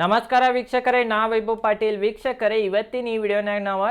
ನಮಸ್ಕಾರ ವೀಕ್ಷಕರೇ ನಾ ವೈಭವ್ ಪಾಟೀಲ್. ವೀಕ್ಷಕರೇ, ಇವತ್ತಿನ ಈ ವಿಡಿಯೋನಾಗ ನಾವು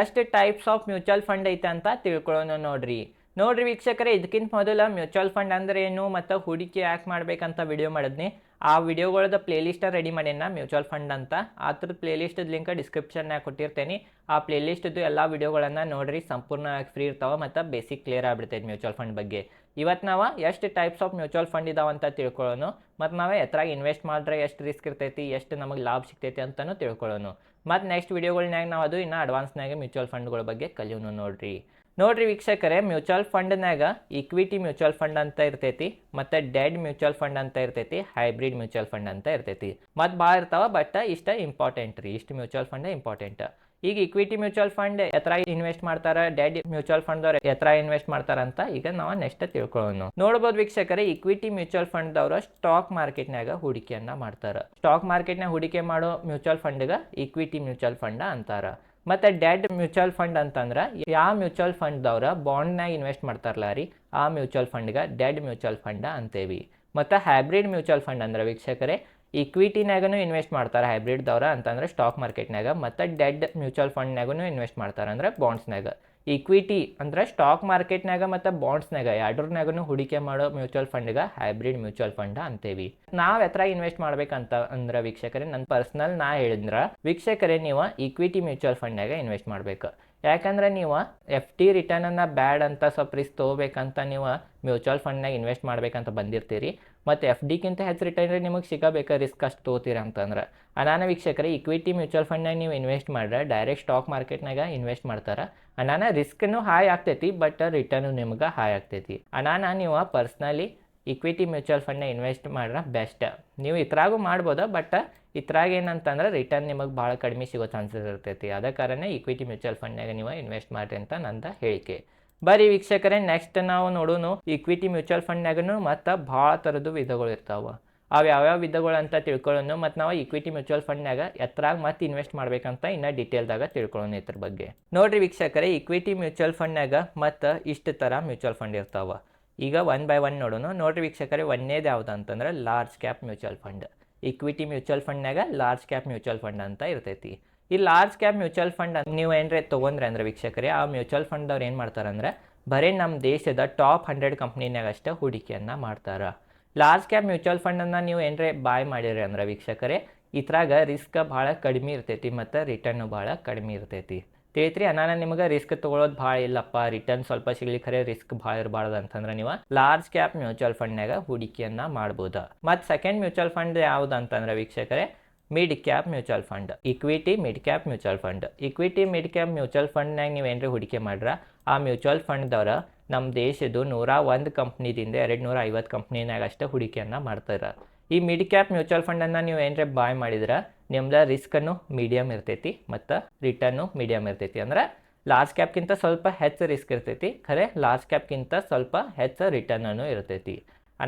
ಎಷ್ಟು ಟೈಪ್ಸ್ ಆಫ್ ಮ್ಯೂಚುವಲ್ ಫಂಡ್ ಐತೆ ಅಂತ ತಿಳ್ಕೊಳ್ಳೋಣ ನೋಡ್ರಿ. ನೋಡ್ರಿ ವೀಕ್ಷಕರೇ ಇದಕ್ಕಿಂತ ಮೊದಲು ಮ್ಯೂಚುವಲ್ ಫಂಡ್ ಅಂದ್ರೆ ಏನು ಮತ್ತು ಹೂಡಿಕೆ ಯಾಕೆ ಮಾಡ್ಬೇಕಂತ ವಿಡಿಯೋ ಮಾಡಿದ್ನಿ. ಆ ವಿಡಿಯೋಗಳದ ಪ್ಲೇಲಿಸ್ಟ್ ರೆಡಿ ಮಾಡೀನಿ ಮ್ಯೂಚುವಲ್ ಫಂಡ್ ಅಂತ. ಅದ್ರ ಪ್ಲೇಲಿಸ್ಟ್ ಲಿಂಕ್ ಡಿಸ್ಕ್ರಿಪ್ಷನ್ನಾಗ ಕೊಟ್ಟಿರ್ತೇನೆ. ಆ ಪ್ಲೇಲಿಸ್ಟದ್ದು ಎಲ್ಲ ವಿಡಿಯೋಗಳನ್ನು ನೋಡ್ರಿ ಸಂಪೂರ್ಣವಾಗಿ ಫ್ರೀ ಇರ್ತಾವೆ ಮತ್ತು ಬೇಸಿಕ್ ಕ್ಲಿಯರ್ ಆಗಿಬಿಡ್ತೈತೆ ಮ್ಯೂಚುವಲ್ ಫಂಡ್ ಬಗ್ಗೆ. ಇವತ್ತು ನಾವು ಎಷ್ಟು ಟೈಪ್ಸ್ ಆಫ್ ಮ್ಯೂಚುವಲ್ ಫಂಡ್ ಇದಾವೆ ಅಂತ ತಿಳ್ಕೊಳ್ಳೋಣ ಮತ್ತು ನಾವು ಎತ್ರಾಗ ಇನ್ವೆಸ್ಟ್ ಮಾಡಿದ್ರೆ ಎಷ್ಟು ರಿಸ್ಕ್ ಇರ್ತೈತಿ, ಎಷ್ಟು ನಮಗೆ ಲಾಭ ಸಿಗ್ತೈತಿ ಅಂತಲೂ ತಿಳ್ಕೊಳ್ಳೋಣ ಮತ್ತು ನೆಕ್ಸ್ಟ್ ವೀಡಿಯೋಗಳ್ನಾಗ ನಾವು ಅದು ಇನ್ನು ಅಡ್ವಾನ್ಸ್ನಾಗೆ ಮ್ಯೂಚುವಲ್ ಫಂಡ್ಗಳ ಬಗ್ಗೆ ಕಲಿಯೋಣ ನೋಡ್ರಿ. ನೋಡ್ರಿ ವೀಕ್ಷಕರೇ ಮ್ಯೂಚುವಲ್ ಫಂಡ್ನಾಗ ಇಕ್ವಿಟಿ ಮ್ಯೂಚುವಲ್ ಫಂಡ್ ಅಂತ ಇರ್ತೈತಿ, ಮತ್ತು ಡೆಡ್ ಮ್ಯೂಚುವಲ್ ಫಂಡ್ ಅಂತ ಇರ್ತೈತಿ ಹೈಬ್ರಿಡ್ ಮ್ಯೂಚುವಲ್ ಫಂಡ್ ಅಂತ ಇರ್ತೈತಿ. ಮತ್ತು ಭಾಳ ಇರ್ತಾವ ಬಟ್ ಇಷ್ಟ ಇಂಪಾರ್ಟೆಂಟ್ ರೀ, ಇಷ್ಟು ಮ್ಯೂಚುವಲ್ ಫಂಡೇ ಇಂಪಾರ್ಟೆಂಟ್ ಈಗ ಇಕ್ವಿಟಿ ಮ್ಯೂಚುವಲ್ ಫಂಡ್ ಎತ್ರ ಇನ್ವೆಸ್ಟ್ ಮಾಡ್ತಾರ ಡೆಡ್ ಮ್ಯೂಚುವಲ್ ಫಂಡ್ ದವ್ರು ಎತ್ರ ಇನ್ವೆಸ್ಟ್ ಮಾಡ್ತಾರ ಅಂತ ಈಗ ನಾವು ನೆಕ್ಸ್ಟ್ ತಿಳ್ಕೊಳ್ಳೋಣ ನೋಡ್ಬೋದು ವೀಕ್ಷಕರೇ ಇಕ್ವಿಟಿ ಮ್ಯೂಚುವಲ್ ಫಂಡ್ ದವರು ಸ್ಟಾಕ್ ಮಾರ್ಕೆಟ್ನಾಗ ಹೂಡಿಕೆಯನ್ನ ಮಾಡ್ತಾರ ಸ್ಟಾಕ್ ಮಾರ್ಕೆಟ್ನಾಗ ಹೂಡಿಕೆ ಮಾಡೋ ಮ್ಯೂಚುವಲ್ ಫಂಡ್ಗ ಇಕ್ವಿಟಿ ಮ್ಯೂಚುವಲ್ ಫಂಡ್ ಅಂತಾರ ಮತ್ತೆ ಡೆಡ್ ಮ್ಯೂಚುವಲ್ ಫಂಡ್ ಅಂತಂದ್ರೆ ಯಾವ ಮ್ಯೂಚುವಲ್ ಫಂಡ್ ದವ್ರ ಬಾಂಡ್ನಾಗ ಇನ್ವೆಸ್ಟ್ ಮಾಡ್ತಾರಲ್ಲ ಆ ಮ್ಯೂಚುವಲ್ ಫಂಡ್ಗೆ ಡೆಡ್ ಮ್ಯೂಚುವಲ್ ಫಂಡ್ ಅಂತೇವಿ ಮತ್ತು ಹೈಬ್ರಿಡ್ ಮ್ಯೂಚುವಲ್ ಫಂಡ್ ಅಂದ್ರೆ ವೀಕ್ಷಕರೇ ಇಕ್ವಿಟಿನಾಗನು ಇನ್ವೆಸ್ಟ್ ಮಾಡ್ತಾರೆ ಹೈಬ್ರಿಡ್ದವ್ರ ಅಂತಂದ್ರೆ ಸ್ಟಾಕ್ ಮಾರ್ಕೆಟ್ನಾಗ ಮತ್ತು ಡೆಡ್ ಮ್ಯೂಚುವಲ್ ಫಂಡ್ನಾಗೂ ಇನ್ವೆಸ್ಟ್ ಮಾಡ್ತಾರೆ, ಅಂದ್ರೆ ಬಾಂಡ್ಸ್ನಾಗ ಇಕ್ವಿಟಿ ಅಂದ್ರೆ ಸ್ಟಾಕ್ ಮಾರ್ಕೆಟ್ನಾಗ ಮತ್ತು ಬಾಂಡ್ಸ್ನಾಗ ಎರಡರ್ನಾಗೂ ಹೂಡಿಕೆ ಮಾಡೋ ಮ್ಯೂಚುವಲ್ ಫಂಡ್ಗೆ ಹೈಬ್ರಿಡ್ ಮ್ಯೂಚುವಲ್ ಫಂಡ್ ಅಂತೇವಿ. ನಾವು ಎತ್ರ ಇನ್ವೆಸ್ಟ್ ಮಾಡ್ಬೇಕಂತ ಅಂದ್ರೆ ವೀಕ್ಷಕರೇ ನನ್ನ ಪರ್ಸ್ನಲ್ ನಾ ಹೇಳಿದ್ರ, ವೀಕ್ಷಕರೇ ನೀವು ಇಕ್ವಿಟಿ ಮ್ಯೂಚುವಲ್ ಫಂಡ್ನಾಗ ಇನ್ವೆಸ್ಟ್ ಮಾಡ್ಬೇಕು. ಯಾಕಂದ್ರೆ ನೀವು ಎಫ್ ಟಿ ರಿಟರ್ನನ್ನು ಬ್ಯಾಡ್ ಅಂತ ಸ್ವಲ್ಪ ರಿಸ್ಕ್ ತೊಗೋಬೇಕಂತ ನೀವು ಮ್ಯೂಚುವಲ್ ಫಂಡ್ನಾಗ ಇನ್ವೆಸ್ಟ್ ಮಾಡ್ಬೇಕಂತ ಬಂದಿರ್ತೀರಿ. ಮತ್ತು ಎಫ್ ಡಿಗಿಂತ ಹೆಚ್ಚು ರಿಟರ್ನ್ ನಿಮಗೆ ಸಿಗಬೇಕು ರಿಸ್ಕ್ ಅಷ್ಟು ತೊಗೋತೀರ ಅಂತಂದ್ರೆ. ಅನಾನ ವೀಕ್ಷಕರೇ ಇಕ್ವಿಟಿ ಮ್ಯೂಚುವಲ್ ಫಂಡ್ನಾಗ ನೀವು ಇನ್ವೆಸ್ಟ್ ಮಾಡ್ರೆ ಡೈರೆಕ್ಟ್ ಸ್ಟಾಕ್ ಮಾರ್ಕೆಟ್ನಾಗ ಇನ್ವೆಸ್ಟ್ ಮಾಡ್ತಾರೆ. ಅನಾನ ರಿಸ್ಕ್ನು ಹಾಯ್ ಆಗ್ತೈತಿ ಬಟ್ ರಿಟರ್ನು ನಿಮ್ಗೆ ಹಾಯ್ ಆಗ್ತೈತಿ. ಅನಾನ ನೀವು ಪರ್ಸ್ನಲಿ ಇಕ್ವಿಟಿ ಮ್ಯೂಚುವಲ್ ಫಂಡ್ನ ಇನ್ವೆಸ್ಟ್ ಮಾಡ್ರೆ ಬೆಸ್ಟ್ ನೀವು ಇತ್ರಾಗೂ ಮಾಡ್ಬೋದು ಬಟ್ ಇತ್ರಾಗ ಏನಂತಂದ್ರೆ ರಿಟರ್ನ್ ನಿಮಗೆ ಭಾಳ ಕಡಿಮೆ ಸಿಗೋ ಚಾನ್ಸಸ್ ಇರ್ತೈತಿ. ಅದ ಕಾರಣ ಇಕ್ವಿಟಿ ಮ್ಯೂಚುವಲ್ ಫಂಡ್ನಾಗ ನೀವು ಇನ್ವೆಸ್ಟ್ ಮಾಡಿರಿ ಅಂತ ನಂದ ಹೇಳಿಕೆ. ಬರಿ ವೀಕ್ಷಕರೇ ನೆಕ್ಸ್ಟ್ ನಾವು ನೋಡೋಣ ಇಕ್ವಿಟಿ ಮ್ಯೂಚುವಲ್ ಫಂಡ್ನಾಗೂ ಮತ್ತು ಭಾಳ ಥರದ್ದು ವಿಧಗಳು ಇರ್ತಾವೆ. ಅವು ಯಾವ್ಯಾವ ವಿಧಗಳು ಅಂತ ತಿಳ್ಕೊಳ್ಳೋಣ ಮತ್ತು ನಾವು ಇಕ್ವಿಟಿ ಮ್ಯೂಚುವಲ್ ಫಂಡ್ನಾಗ ಎತ್ತರಾಗ ಮತ್ತೆ ಇನ್ವೆಸ್ಟ್ ಮಾಡ್ಬೇಕಂತ ಇನ್ನು ಡೀಟೇಲ್ದಾಗ ತಿಳ್ಕೊಳ್ಳೋಣ ಇದ್ರ ಬಗ್ಗೆ. ನೋಡ್ರಿ ವೀಕ್ಷಕರೇ ಇಕ್ವಿಟಿ ಮ್ಯೂಚುವಲ್ ಫಂಡ್ನಾಗ ಮತ್ತು ಇಷ್ಟು ಥರ ಮ್ಯೂಚುವಲ್ ಫಂಡ್ ಇರ್ತಾವೆ. ಈಗ ಒನ್ ಬೈ ಒನ್ ನೋಡೋಣ ನೋಡ್ರಿ ವೀಕ್ಷಕರೇ ಒಂದೇದು ಯಾವ್ದು ಅಂತಂದ್ರೆ large cap mutual fund equity mutual ಫಂಡ್ನಾಗ large cap mutual fund ಅಂತ ಇರ್ತೈತಿ. ಈ ಲಾರ್ಜ್ ಕ್ಯಾಪ್ ಮ್ಯೂಚುವಲ್ ಫಂಡ್ ನೀವು ಏನ್ರೆ ತೊಗೊಂಡ್ರೆ ಅಂದ್ರೆ ವೀಕ್ಷಕರೇ, ಆ ಮ್ಯೂಚುವಲ್ ಫಂಡ್ದವ್ರು ಏನು ಮಾಡ್ತಾರಂದ್ರೆ ಬರೀ ನಮ್ಮ ದೇಶದ ಟಾಪ್ ಹಂಡ್ರೆಡ್ ಕಂಪ್ನಿನಾಗ ಅಷ್ಟೇ ಹೂಡಿಕೆಯನ್ನು ಮಾಡ್ತಾರೆ. ಲಾರ್ಜ್ ಕ್ಯಾಪ್ ಮ್ಯೂಚುವಲ್ ಫಂಡನ್ನು ನೀವು ಏನ್ರೆ ಬಾಯ್ ಮಾಡಿರಿ ಅಂದ್ರೆ ವೀಕ್ಷಕರೇ, ಇದ್ರಾಗ ರಿಸ್ಕ್ ಭಾಳ ಕಡಿಮೆ ಇರ್ತೈತಿ ಮತ್ತು ರಿಟರ್ನು ಭಾಳ ಕಡಿಮೆ ಇರ್ತೈತಿ. ತಿಳಿತ್ರಿ ಅನಾನ ನಿಮಗೆ ರಿಸ್ಕ್ ತೊಗೊಳೋದು ಭಾಳ ಇಲ್ಲಪ್ಪ. ರಿಟರ್ನ್ ಸ್ವಲ್ಪ ಸಿಗಲಿ ಖರೆ ರಿಸ್ಕ್ ಭಾಳ ಇರಬಾರ್ದು ಅಂತಂದ್ರೆ ನೀವು ಲಾರ್ಜ್ ಕ್ಯಾಪ್ ಮ್ಯೂಚುವಲ್ ಫಂಡ್ನಾಗ ಹೂಡಿಕೆಯನ್ನು ಮಾಡ್ಬೋದು. ಮತ್ತು ಸೆಕೆಂಡ್ ಮ್ಯೂಚುವಲ್ ಫಂಡ್ ಯಾವ್ದು ಅಂತಂದ್ರೆ ವೀಕ್ಷಕರೇ mid cap mutual fund equity mid cap mutual fund equity mid cap mutual ಫಂಡ್ನಾಗ ನೀವು ಏನ್ರಿ ಹೂಡಿಕೆ ಮಾಡ್ರೆ? ಆ ಮ್ಯೂಚುವಲ್ ಫಂಡ್ದವ್ರ ನಮ್ಮ ದೇಶದ್ದು ನೂರ ಒಂದು ಕಂಪ್ನಿದಿಂದ ಎರಡು ನೂರ ಐವತ್ತು ಕಂಪ್ನಿನಾಗ ಅಷ್ಟೇ ಹೂಡಿಕೆಯನ್ನು ಮಾಡ್ತಾರೆ. ಈ ಮಿಡ್ ಕ್ಯಾಪ್ ಮ್ಯೂಚುವಲ್ ಫಂಡನ್ನು ನೀವು ಏನರೆ ಬಾಯ್ ಮಾಡಿದ್ರೆ, ನಿಮ್ದು ರಿಸ್ಕನ್ನು ಮೀಡಿಯಮ್ ಇರ್ತೈತಿ ಮತ್ತು ರಿಟರ್ನು ಮೀಡಿಯಮ್ ಇರ್ತೈತಿ. ಅಂದ್ರೆ ಲಾರ್ಜ್ ಕ್ಯಾಪ್ಗಿಂತ ಸ್ವಲ್ಪ ಹೆಚ್ಚು ರಿಸ್ಕ್ ಇರ್ತೈತಿ, ಖರೆ ಲಾರ್ಜ್ ಕ್ಯಾಪ್ಗಿಂತ ಸ್ವಲ್ಪ ಹೆಚ್ಚು ರಿಟರ್ನೂ ಇರ್ತೈತಿ.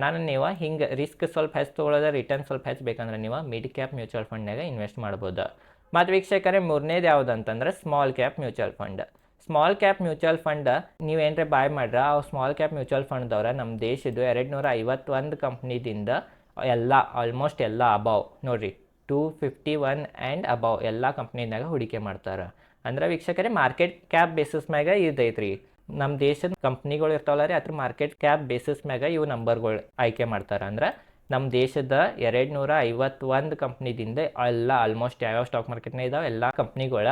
ನಾನು ನೀವು ಹಿಂಗೆ ರಿಸ್ಕ್ ಸ್ವಲ್ಪ ಹೆಚ್ಚು ತೊಗೊಳೋದ ರಿಟರ್ನ್ ಸ್ವಲ್ಪ ಹೆಚ್ಚು ಬೇಕಂದ್ರೆ ನೀವು ಮಿಡ್ ಕ್ಯಾಪ್ ಮ್ಯೂಚುವಲ್ ಫಂಡ್ನಾಗ ಇನ್ವೆಸ್ಟ್ ಮಾಡ್ಬೋದು. ಮತ್ತು ವೀಕ್ಷಕರೇ, ಮೂರನೇದು ಯಾವುದು ಅಂತಂದ್ರೆ small cap mutual fund small cap mutual fund ನೀವು ಏನರ ಬಾಯ್ ಮಾಡ್ರೆ, ಆ ಸ್ಮಾಲ್ ಕ್ಯಾಪ್ ಮ್ಯೂಚುವಲ್ ಫಂಡ್ದವ್ರ ನಮ್ಮ ದೇಶದ ಎರಡು ನೂರ ಐವತ್ತೊಂದು ಕಂಪ್ನಿದಿಂದ ಎಲ್ಲ ಆಲ್ಮೋಸ್ಟ್ ಎಲ್ಲ ಅಬಾವ್ ನೋಡಿರಿ two fifty one and above ಎಲ್ಲ ಕಂಪ್ನಿನಾಗ ಹೂಡಿಕೆ ಮಾಡ್ತಾರೆ. ಅಂದ್ರೆ ವೀಕ್ಷಕರೇ ಮಾರ್ಕೆಟ್ ಕ್ಯಾಪ್ ಬೇಸಿಸ್ ಮ್ಯಾಗ ಇದೈತ್ರಿ. ನಮ್ಮ ದೇಶದ ಕಂಪ್ನಿಗಳು ಇರ್ತಾವಲ್ಲ ರೀ, ಅದ್ರ ಮಾರ್ಕೆಟ್ ಕ್ಯಾಪ್ ಬೇಸಿಸ್ ಮ್ಯಾಗ ಇವು ನಂಬರ್ಗಳು ಆಯ್ಕೆ ಮಾಡ್ತಾರೆ. ಅಂದ್ರೆ ನಮ್ಮ ದೇಶದ ಎರಡು ನೂರ ಐವತ್ತೊಂದು ಕಂಪ್ನಿದಿಂದ ಎಲ್ಲ ಆಲ್ಮೋಸ್ಟ್ ಯಾವ್ಯಾವ ಸ್ಟಾಕ್ ಮಾರ್ಕೆಟ್ನಾಗ ಇದಾವೆ, ಎಲ್ಲ ಕಂಪ್ನಿಗಳ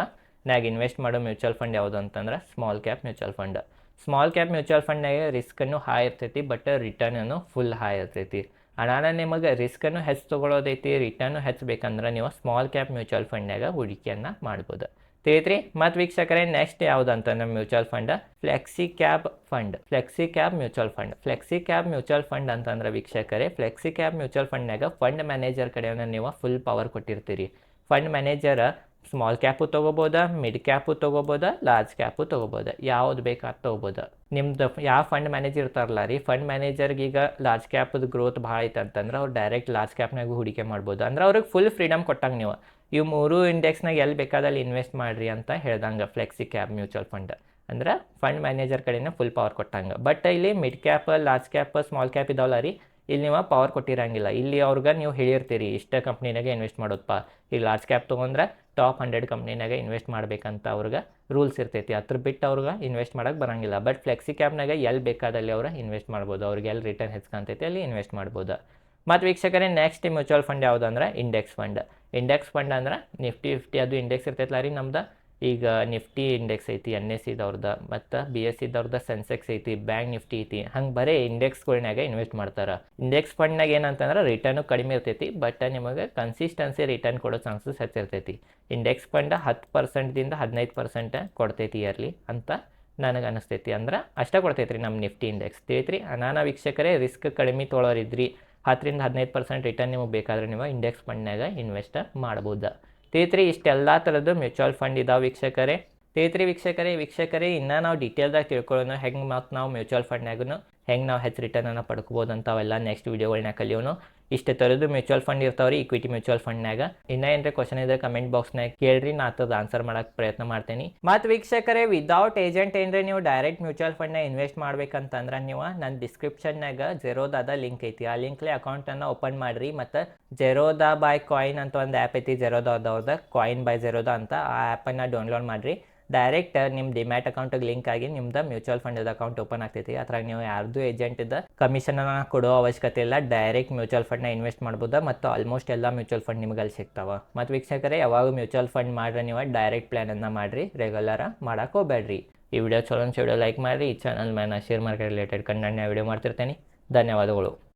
ನ್ಯಾಗ ಇನ್ವೆಸ್ಟ್ ಮಾಡೋ ಮ್ಯೂಚುವಲ್ ಫಂಡ್ ಯಾವುದು ಅಂತಂದ್ರೆ small cap mutual fund small cap mutual ಫಂಡ್ನಾಗ ರಿಸ್ಕನ್ನು ಹಾಯ್ ಇರ್ತೈತಿ ಬಟ್ ರಿಟರ್ನನ್ನು ಫುಲ್ ಹಾಯ್ ಇರ್ತೈತಿ. ಅನಾನ ನಿಮಗೆ ರಿಸ್ಕನ್ನು ಹೆಚ್ಚು ತೊಗೊಳೋದೈತಿ ರಿಟರ್ನು ಹೆಚ್ಚು ಬೇಕಂದ್ರೆ ನೀವು ಸ್ಮಾಲ್ ಕ್ಯಾಪ್ ಮ್ಯೂಚುವಲ್ ಫಂಡ್ನಾಗ ಹೂಡಿಕೆಯನ್ನು ಮಾಡ್ಬೋದು. ತಿಳಿತ್ರಿ ಮತ್ತು ವೀಕ್ಷಕರೇ ನೆಕ್ಸ್ಟ್ ಯಾವ್ದು ನಮ್ಮ mutual fund flexi cap fund flexi cap mutual fund flexi cap mutual fund ಅಂತಂದ್ರೆ ವೀಕ್ಷಕರೇ ಫ್ಲೆಕ್ಸಿ ಕ್ಯಾಬ್ ಮ್ಯೂಚುವಲ್ ಫಂಡ್ನಾಗ ಫಂಡ್ ಮ್ಯಾನೇಜರ್ ಕಡೆಯನ್ನು ನೀವು ಫುಲ್ ಪವರ್ ಕೊಟ್ಟಿರ್ತೀರಿ. ಫಂಡ್ ಮ್ಯಾನೇಜರ್ ಸ್ಮಾಲ್ ಕ್ಯಾಪು ತೊಗೋಬೋದಾ ಮಿಡ್ ಕ್ಯಾಪು ತೊಗೋಬೋದಾ ಲಾರ್ಜ್ ಕ್ಯಾಪು ತೊಗೋಬೋದಾ? ಯಾವ್ದು ಬೇಕಾದ ತೊಗೋಬೋದಾ? ನಿಮ್ದು ಯಾವ ಫಂಡ್ ಮ್ಯಾನೇಜರ್ ಇರ್ತಾರಲ್ಲ ರೀ ಫಂಡ್ ಮ್ಯಾನೇಜರ್ಗೆ ಈಗ ಲಾರ್ಜ್ ಕ್ಯಾಪದ ಗ್ರೋತ್ ಭಾಳ ಐತೆ ಅಂತಂದ್ರೆ ಅವ್ರು ಡೈರೆಕ್ಟ್ ಲಾರ್ಜ್ ಕ್ಯಾಪ್ನಾಗೂ ಹೂಡಿಕೆ ಮಾಡ್ಬೋದು. ಅಂದ್ರೆ ಅವ್ರಿಗೆ ಫುಲ್ ಫ್ರೀಡಮ್ ಕೊಟ್ಟಂಗೆ ನೀವು. ಇವು ಮೂರು ಇಂಡೆಕ್ಸ್ನಾಗ ಎಲ್ಲಿ ಬೇಕಾದಲ್ಲಿ ಇನ್ವೆಸ್ಟ್ ಮಾಡಿರಿ ಅಂತ ಹೇಳ್ದಂಗೆ ಫ್ಲೆಕ್ಸಿ ಕ್ಯಾಪ್ ಮ್ಯೂಚುವಲ್ ಫಂಡ್ ಅಂದ್ರೆ ಫಂಡ್ ಮ್ಯಾನೇಜರ್ ಕಡೆನೇ ಫುಲ್ ಪವರ್ ಕೊಟ್ಟಂಗೆ. ಬಟ್ ಇಲ್ಲಿ mid cap large cap small cap ಇದಾವಲ್ಲ ರೀ, ಇಲ್ಲಿ ನೀವು ಪವರ್ ಕೊಟ್ಟಿರಂಗಿಲ್ಲ. ಇಲ್ಲಿ ಅವ್ರಿಗೆ ನೀವು ಹೇಳಿರ್ತೀರಿ, ಇಷ್ಟೇ ಕಂಪ್ನಿನಾಗೆ ಇನ್ವೆಸ್ಟ್ ಮಾಡೋದಪ್ಪ ಈಗ ಲಾರ್ಜ್ ಕ್ಯಾಪ್ ತೊಗೊಂಡ್ರೆ ಟಾಪ್ ಹಂಡ್ರೆಡ್ ಕಂಪ್ನಿನಾಗ ಇನ್ವೆಸ್ಟ್ ಮಾಡ್ಬೇಕಂತ ಅವ್ರಿಗೆ ರೂಲ್ಸ್ ಇರ್ತೈತಿ. ಅದ್ರ ಬಿಟ್ಟು ಅವ್ರಿಗೆ ಇನ್ವೆಸ್ಟ್ ಮಾಡೋಕೆ ಬರಂಗಿಲ್ಲ. ಬಟ್ ಫ್ಲೆಕ್ಸಿ ಕ್ಯಾಪ್ನಾಗ ಎಲ್ಲಿ ಬೇಕಾದಲ್ಲಿ ಅವ್ರು ಇನ್ವೆಸ್ಟ್ ಮಾಡ್ಬೋದು. ಅವ್ರಿಗೆ ಎಲ್ಲಿ ರಿಟರ್ನ್ ಹೆಚ್ಕೊಂತೈತಿ ಅಲ್ಲಿ ಇನ್ವೆಸ್ಟ್ ಮಾಡ್ಬೋದು. ಮತ್ತು ವೀಕ್ಷಕರೆ ನೆಕ್ಸ್ಟ್ ಮ್ಯೂಚುವಲ್ ಫಂಡ್ ಯಾವುದು ಅಂದ್ರೆ ಇಂಡೆಕ್ಸ್ ಫಂಡ್ ಇಂಡೆಕ್ಸ್ ಫಂಡ್ ಅಂದ್ರೆ ನಿಫ್ಟಿ ಫಿಫ್ಟಿ ಅದು ಇಂಡೆಕ್ಸ್ ಇರ್ತೈತಲ್ಲ ರೀ ನಮ್ದು. ಈಗ ನಿಫ್ಟಿ ಇಂಡೆಕ್ಸ್ ಐತಿ, ಎನ್ ಎಸ್ ಸಿದವ್ರದ್ದು ಮತ್ತು ಬಿ ಎಸ್ ಸಿದವ್ರದ್ದು ಸೆನ್ಸೆಕ್ಸ್ ಐತಿ, ಬ್ಯಾಂಕ್ ನಿಫ್ಟಿ ಐತಿ. ಹಂಗೆ ಬರೀ ಇಂಡೆಕ್ಸ್ಗಳ್ನಾಗ ಇನ್ವೆಸ್ಟ್ ಮಾಡ್ತಾರೆ. ಇಂಡೆಕ್ಸ್ ಫಂಡ್ನಾಗ ಏನಂತಂದ್ರೆ ರಿಟರ್ನು ಕಡಿಮೆ ಇರ್ತೈತಿ, ಬಟ್ ನಿಮಗೆ ಕನ್ಸಿಸ್ಟೆನ್ಸಿ ರಿಟರ್ನ್ ಕೊಡೋ ಚಾನ್ಸಸ್ ಹೆಚ್ಚಿರ್ತೈತಿ ಇಂಡೆಕ್ಸ್ ಫಂಡ್ ಹತ್ತು ಪರ್ಸೆಂಟ್ದಿಂದ ಹದಿನೈದು ಪರ್ಸೆಂಟ್ ಕೊಡ್ತೈತಿ ಇಯರ್ಲಿ ಅಂತ ನನಗೆ ಅನಿಸ್ತೈತಿ. ಅಂದ್ರೆ ಅಷ್ಟೇ ಕೊಡ್ತೈತಿ ರೀ ನಮ್ಮ ನಿಫ್ಟಿ ಇಂಡೆಕ್ಸ್. ತಿಳಿತ್ರಿ ನಾನು ವೀಕ್ಷಕರೇ, ರಿಸ್ಕ್ ಕಡಿಮೆ ತೊಳೋರಿದ್ರಿ ಹತ್ತರಿಂದ ಹದಿನೈದು ಪರ್ಸೆಂಟ್ ರಿಟರ್ನ್ ನಿಮಗೆ ಬೇಕಾದ್ರೆ ನೀವು ಇಂಡೆಕ್ಸ್ ಫಂಡ್ನಾಗ ಇನ್ವೆಸ್ಟ್ ಮಾಡ್ಬೋದು. ತಿಳಿತ್ರಿ ಇಷ್ಟೆಲ್ಲ ಥರದ್ದು ಮ್ಯೂಚುವಲ್ ಫಂಡ್ ಇದಾವೆ ವೀಕ್ಷಕರೇ. ತೇತ್ರಿ ವೀಕ್ಷಕರೇ ವೀಕ್ಷಕರೇ, ಇನ್ನೂ ನಾವು ಡೀಟೇಲ್ದಾಗ ತಿಳ್ಕೊಳ್ಳೋಣ ಹೆಂಗೆ ಮತ್ತು ನಾವು ಮ್ಯೂಚುವಲ್ ಫಂಡ್ನಾಗೂ ಹೆಂಗೆ ನಾವು ಹೆಚ್ಚು ರಿಟರ್ನನ್ನು ಪಡ್ಕೋಬೋದು ಅಂತ ಅವೆಲ್ಲ ನೆಕ್ಸ್ಟ್ ವೀಡಿಯೋಗಳನ್ನ ಕಲಿಯೋನು. ಇಷ್ಟೇ ಥರದ್ದು ಮ್ಯೂಚುವಲ್ ಫಂಡ್ ಇರ್ತಾವ್ರಿ ಇಕ್ವಿಟಿ ಮ್ಯೂಚುವಲ್ ಫಂಡ್ನಾಗ ಇನ್ನೂ ಏನಾರ ಕ್ವಶನ್ ಇದ್ರೆ ಕಮೆಂಟ್ ಬಾಕ್ಸ್ನಾಗ ಕೇಳ್ರಿ, ನಾ ಅದ್ ಆನ್ಸರ್ ಮಾಡಕ್ಕೆ ಪ್ರಯತ್ನ ಮಾಡ್ತೀನಿ. ಮತ್ತು ವೀಕ್ಷಕರೇ ವಿದೌಟ್ ಏಜೆಂಟ್ ಏನ್ರಿ ನೀವು ಡೈರೆಕ್ಟ್ ಮ್ಯೂಚುವಲ್ ಫಂಡ್ನಾಗ ಇನ್ವೆಸ್ಟ್ ಮಾಡ್ಬೇಕಂತಂದ್ರೆ ನೀವು ನನ್ನ ಡಿಸ್ಕ್ರಿಪ್ಷನ್ನಾಗ ಜೆರೋದಾದ ಲಿಂಕ್ ಐತಿ. ಆ ಲಿಂಕ್ಲೆ ಅಕೌಂಟನ್ನು ಓಪನ್ ಮಾಡಿರಿ ಮತ್ತು ಜೆರೋದಾ ಬೈ ಕಾಯಿನ್ ಅಂತ ಒಂದು ಆ್ಯಪ್ ಐತಿ ಜೆರೋದಾದವ್ರದ್ದು ಕಾಯಿನ್ ಬೈ ಜೆರೋದಾ ಅಂತ ಆ ಆ್ಯಪನ್ನು ಡೌನ್ಲೋಡ್ ಮಾಡಿರಿ. ಡೈರೆಕ್ಟ್ ನಿಮ್ಮ ಡಿಮ್ಯಾಟ್ ಅಕೌಂಟಿಗೆ ಲಿಂಕ್ ಆಗಿ ನಿಮ್ದು ಮ್ಯೂಚುವಲ್ ಫಂಡ್ ಅಕೌಂಟ್ ಓಪನ್ ಆಗ್ತೈತಿ. ಅದ್ರಾಗ ನೀವು ಯಾರ್ದು ಏಜೆಂಟ್ ಇದ್ದ. ಕಮಿಷನ್ ಕೊಡೋ ಅವಶ್ಯಕತೆ ಇಲ್ಲ. ಡೈರೆಕ್ಟ್ ಮ್ಯೂಚುವಲ್ ಫಂಡ್ನ ಇನ್ವೆಸ್ಟ್ ಮಾಡ್ಬೋದು ಮತ್ತು ಆಲ್ಮೋಸ್ಟ್ ಎಲ್ಲ ಮ್ಯೂಚುವಲ್ ಫಂಡ್ ನಿಮ್ಗೆ ಅಲ್ಲಿ ಸಿಗ್ತಾವ. ಮತ್ತು ವೀಕ್ಷಕರೇ ಯಾವಾಗ ಮ್ಯೂಚುವಲ್ ಫಂಡ್ ಮಾಡ್ರೆ ನೀವು ಡೈರೆಕ್ಟ್ ಪ್ಲಾನನ್ನ ಮಾಡ್ರಿ ರೆಗ್ಯುಲರ್ ಮಾಡಕ್ಕೆ ಹೋಗ್ಬೇಡ್ರಿ ಈ ವಿಡಿಯೋ ಚಲೋ ವಿಡಿಯೋ ಲೈಕ್ ಮಾಡಿರಿ. ಈ ಚಾನಲ್ ಮೇಲೆ ಶೇರ್ ಮಾರ್ಕೆಟ್ ರಿಲೇಟೆಡ್ ಕಂಟೆಂಟ್ನ ವಿಡಿಯೋ ಮಾಡ್ತಿರ್ತೇನೆ. ಧನ್ಯವಾದಗಳು.